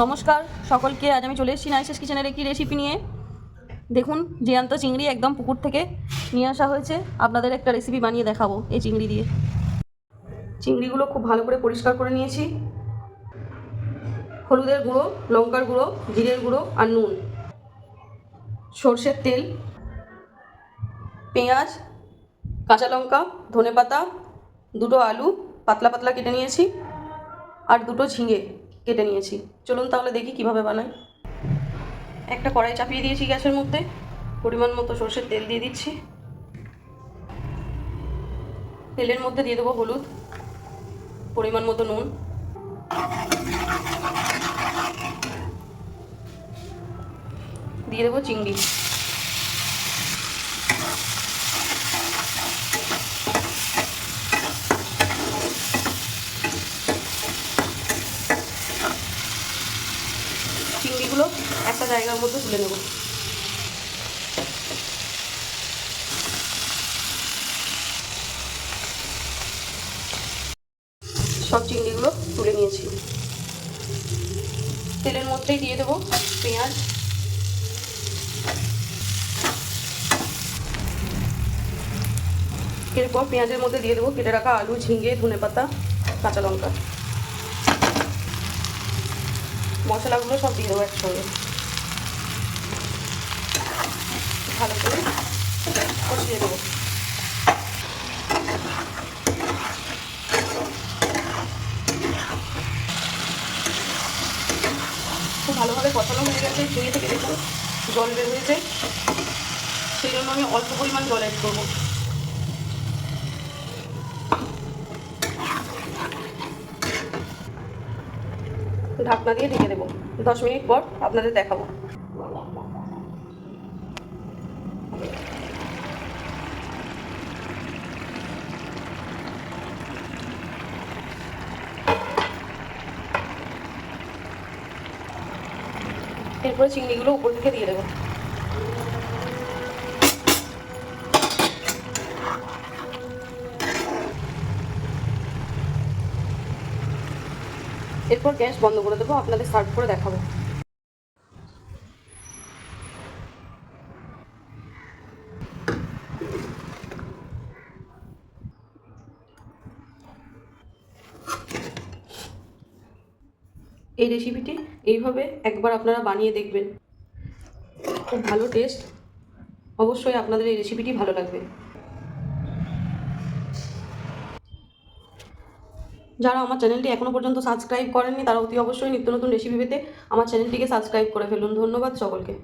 নমস্কার, সকলকে আজ আমি চলে এসেছি নাইসেস কিচেনের একটি রেসিপি নিয়ে। দেখুন, জ্যান্ত চিংড়ি একদম পুকুর থেকে নিয়ে আসা হয়েছে। আপনাদের একটা রেসিপি বানিয়ে দেখাবো এই চিংড়ি দিয়ে। চিংড়িগুলো খুব ভালো করে পরিষ্কার করে নিয়েছি। হলুদের গুঁড়ো, লঙ্কার গুঁড়ো, জিরের গুঁড়ো আর নুন। সর্ষের তেল, পেঁয়াজ, কাঁচা লঙ্কা, ধনেপাতা, দুটো আলু, পাতলা পাতলা কেটে নিয়েছি। আর দুটো ঝিঙে। কেটে নিয়েছি। চলুন তাহলে দেখি কীভাবে বানাই। একটা কড়াই চাপিয়ে দিয়েছি গ্যাসের মধ্যে। পরিমাণ মতো সর্ষের তেল দিয়ে দিচ্ছি। তেলের মধ্যে দিয়ে দেবো হলুদ। পরিমাণ মতো নুন। দিয়ে দেবো চিংড়ি চিংড়িগুলো একটা জায়গার মধ্যে তুলে নেব। সব চিংড়িগুলো তুলে নিয়েছি। তেলের মধ্যেই দিয়ে দেবো পেঁয়াজ। এরপর পেঁয়াজের মধ্যে দিয়ে দেবো কেটে রাখা আলু, ঝিঙে, ধনে পাতা, কাঁচা লঙ্কা। মশলাগুলো সব দিয়ে দেবো একসঙ্গে। ভালো করে কষিয়ে দেবো খুব ভালোভাবে কষানো হয়ে গেছে ঝুঁয়ে থেকে দেখুন, জল বের হয়েছে। সেই জন্য আমি অল্প পরিমাণ জল অ্যাড করব। ঢাকনা দিয়ে ঢেকে দেবো। দশ মিনিট পর আপনাদের দেখাবো। এরপরে চিংড়িগুলো উপর থেকে দিয়ে দেবো। এরপর গ্যাস বন্ধ করে দেবো, আপনাদের সার্ভ করে দেখাবো। এই রেসিপিটি এইভাবে একবার আপনারা বানিয়ে দেখবেন। খুব ভালো টেস্ট অবশ্যই আপনাদের এই রেসিপিটি ভালো লাগবে। যারা আমার চ্যানেলটি এখনও পর্যন্ত সাবস্ক্রাইব করেননি, তারা অতি অবশ্যই নিত্য নতুন রেসিপি পেতে আমার চ্যানেলটিকে সাবস্ক্রাইব করে ফেলুন। ধন্যবাদ সকলকে।